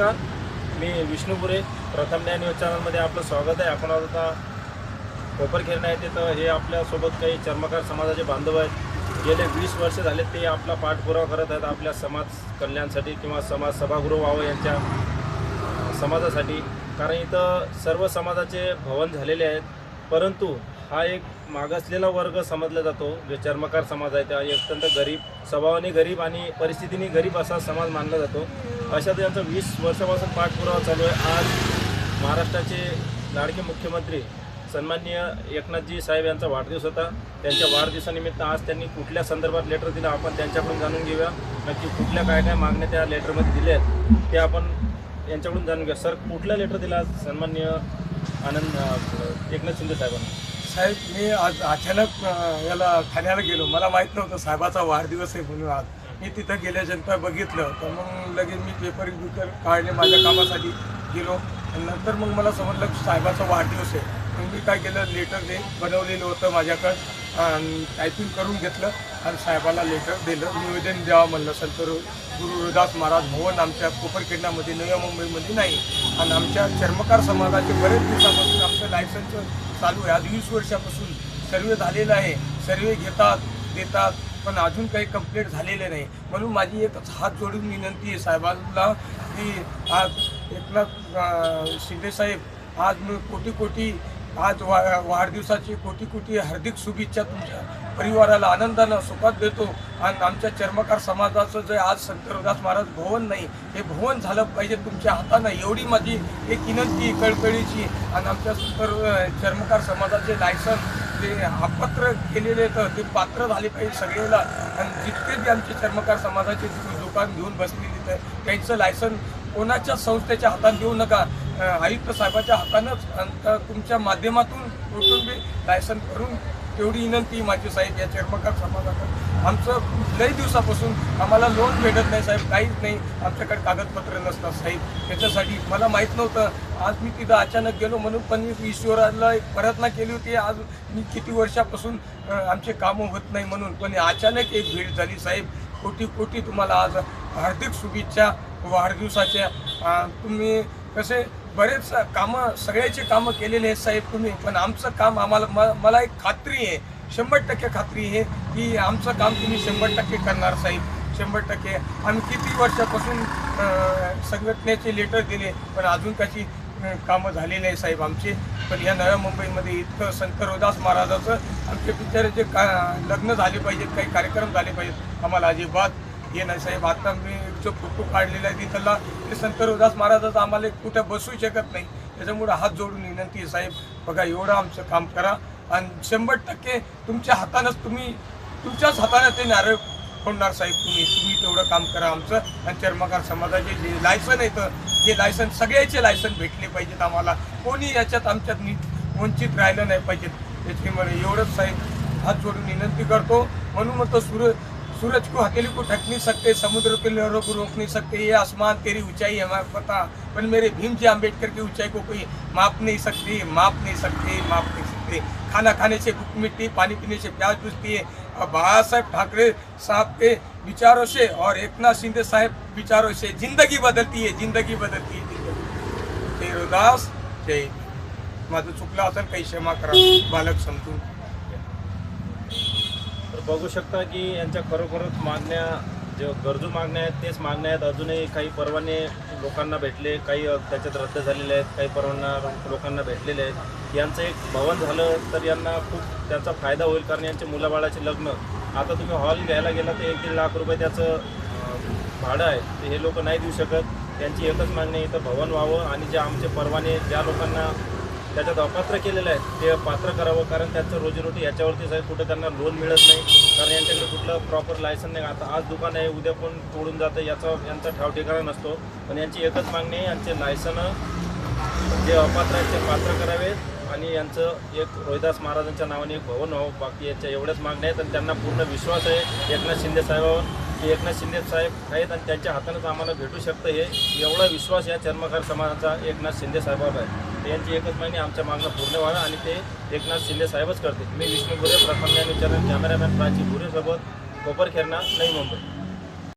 नमस्कार. मी विष्णुपुरे. प्रथम न्याय न्यूज चॅनलमध्ये आपलं स्वागत आहे. आपण आता कोपरखेरणा येथे तर हे आपल्यासोबत काही चर्मकार समाजाचे बांधव आहेत. गेले वीस वर्ष झाले ते आपला पाठपुरावा करत आहेत. आपल्या समाज कल्याणसाठी किंवा समाज सभागृह व्हावं यांच्या समाजासाठी. कारण इथं सर्व समाजाचे भवन झालेले आहेत. परंतु हा एक मागासलेला वर्ग समजला जातो. जो चर्मकार समाज आहे त्या अत्यंत गरीब स्वभावाने गरीब आणि परिस्थितीने गरीब असा समाज मानला जातो. अशा त्यांचा वीस वर्षापासून पाठपुरावा चालू आहे. आज महाराष्ट्राचे लाडके मुख्यमंत्री सन्माननीय एकनाथजी साहेब यांचा वाढदिवस होता. त्यांच्या वाढदिवसानिमित्त आज त्यांनी कुठल्या संदर्भात लेटर दिलं आपण त्यांच्याकडून जाणून घेऊया. नक्की कुठल्या काय काय मागण्या त्या लेटरमध्ये दिल्या आहेत ते आपण यांच्याकडून जाणून घेऊया. सर कुठला लेटर दिला आज सन्माननीय आनंद एकनाथ शिंदे साहेबांना? साहेब मी आज अचानक याला ठाण्याला गेलो. मला माहीत नव्हतं साहेबाचा वाढदिवस आहे म्हणून आज. मी तिथं गेल्यानंतर बघितलं तर मग लगेच मी पेपर बिपर काढले माझ्या कामासाठी गेलो. नंतर मग मला समजलं की साहेबाचा वाढदिवस आहे. मग मी काय केलं? लेटर दे बनवलेलं होतं माझ्याकडं. टायपिंग करून घेतलं. आणि साहेबाला लेटर दिलं. निवेदन द्यावं म्हणलं असेल तर गुरु महाराज भवन आमच्या कोपरखेडण्यामध्ये नव्या मुंबईमध्ये नाही. आणि आमच्या चर्मकार समाजाचे बरेच दिवसापासून आमचं लायसन्स चालू आहे. आज वीस वर्षापासून सर्वे झालेलं आहे. सर्वे घेतात देतात पण अजून काही कंप्लीट झालेले नाही. म्हणून माझी एकच हात जोडून विनंती आहे साहेबांना की आज एकनाथ अं, शिंदे साहेब आज कोटी कोटी आज वा वाढदिवसाची कोटी कोटी हार्दिक शुभेच्छा तुमच्या परिवाराला आनंदानं सुखात देतो. आणि आमच्या चर्मकार समाजाचं जे आज संत रविदास महाराज भवन नाही हे भवन झालं पाहिजे तुमच्या हातानं. एवढी माझी एक विनंती कळकळीची. आणि आमच्या संत चर्मकार समाजाचे लायसन जे अपत्र केलेले तर ते पात्र झाले पाहिजे सगळेला आणि जितके बी आमचे चर्मकार समाजाचे दुकान घेऊन बसले तिथं त्यांचं लायसन कोणाच्या संस्थेच्या हातात देऊ नका. आयुक्त साहेबाच्या हातानंच तुमच्या माध्यमातून कुठून लायसन करून तेवढी विनंती माझी साहेब या चर्मकार समाजाकडे आमचं लई दिवसापासून आम्हाला लोन भेटत नाही साहेब काहीच नाही. आमच्याकडे कागदपत्र नसतात साहेब. त्याच्यासाठी मला माहीत नव्हतं. आज मी तिथं अचानक गेलो म्हणून पण मी ईश्वराला एक प्रार्थना केली होती. आज मी किती वर्षापासून आमचे कामं होत नाही म्हणून. पण अचानक एक भेट झाली साहेब. कोटी कोटी तुम्हाला आज हार्दिक शुभेच्छा वाढदिवसाच्या. तुम्ही कसे बरेच कामं सगळ्याचे कामं केलेले आहेत साहेब तुम्ही पण आमचं काम आम्हाला म- मला एक खात्री आहे शंभर टक्के खात्री आहे की आमचं काम तुम्ही शंभर टक्के करणार साहेब शंभर टक्के. आम्ही किती वर्षापासून संघटनेचे लेटर दिले पण अजून कशी कामं झालेली आहे साहेब आमचे. पण या नव्या मुंबईमध्ये इतकं संत रोदास महाराजाचं आमचे बिचाराचे का लग्न झाले पाहिजेत काही कार्यक्रम झाले पाहिजेत आम्हाला अजिबात हे नाही साहेब आता मी जो फोटो काढलेला आहे तिथला ते संत रोदास महाराजाचं आम्हाला कुठं बसू शकत नाही. त्याच्यामुळे हात जोडून विनंती आहे साहेब बघा एवढं आमचं काम करा. आणि शंभर टक्के तुमच्या हातानंच तुम्ही तुमच्याच हाताने ते नारळ फोडणार साहेब तुम्ही. तुम्ही तेवढं काम करा आमचं. आणि चर्मकार समाजाचे जे लायसन येतं हे लायसन सगळ्याचे लायसन भेटले पाहिजेत आम्हाला. कोणी याच्यात आमच्यात नी वंचित राहिलं नाही पाहिजेत. त्याच्यामुळे एवढंच साहेब हात जोडून विनंती करतो. म्हणून मग तो सूर्य सूरज को अकेले को ढक नहीं सकते, समुद्र के लहरों को रोक नहीं सकते, ये आसमान तेरी ऊंचाई है हमें पता। पर मेरे भीम जी अंबेडकर की ऊंचाई को कोई माप नहीं सकती, माप नहीं सकते, माप नहीं सकते। खाना खाने से भूख मिटती पानी पीने से प्याज बुझती है। और बाबा साहेब ठाकरे साहब के विचारों से और एकनाथ शिंदे साहेब विचारों से ज़िंदगी बदलती है, ज़िंदगी बदलती है, ज़िंदगी देवदास जय। भीम. शुक्ला असेल काही क्षमा करा, बालक तर बघू शकता की यांच्या खरोखरच मागण्या जे गरजू मागण्या आहेत तेच मागण्या आहेत. अजूनही काही परवाने लोकांना भेटले काही त्याच्यात रद्द झालेले आहेत काही परवाना लोकांना भेटलेले आहेत. यांचं एक भवन झालं तर यांना खूप त्याचा फायदा होईल कारण यांचे मुलाबाळाचे लग्न आता तुम्ही हॉल घ्यायला गेला तर एक दीड लाख रुपये त्याचं भाडं आहे. ते हे लोक नाही देऊ शकत. त्यांची एकच मागणी आहे इथं भवन व्हावं आणि जे आमचे परवाने ज्या लोकांना त्याच्यात अपात्र केलेलं आहे. ते पात्र करावं कारण त्यांचं रोजीरोटी याच्यावरतीच आहे कुठं त्यांना लोन मिळत नाही. कारण यांच्याकडे कुठलं प्रॉपर लायसन नाही. आता आज दुकान आहे उद्या पण तोडून जातं याचा यांचा ठाव ठिकाणा नसतो. पण यांची एकच मागणी आहे यांचे लायसनं जे अपात्र आहेत ते पात्र करावेत आणि यांचं एक रोहिदास महाराजांच्या नावाने एक भवन व्हावं. बाकी याच्या एवढ्याच मागण्या आहेत आणि त्यांना पूर्ण विश्वास आहे एकनाथ शिंदे साहेबावर की एकनाथ शिंदे साहेब आहेत आणि त्यांच्या हातानंच आम्हाला भेटू शकतं हे एवढा विश्वास या चर्मकार समाजाचा एकनाथ शिंदे साहेबावर आहे. यांची एकच मागणी आमच्या मागणं पूर्ण व्हावं आणि ते एकनाथ शिंदे साहेबच करते मी विष्णू गुरे प्रथम न्याय चॅनल कॅमेरामॅन प्राची गुरेसोबत कोपरखेरणा नवी मुंबई.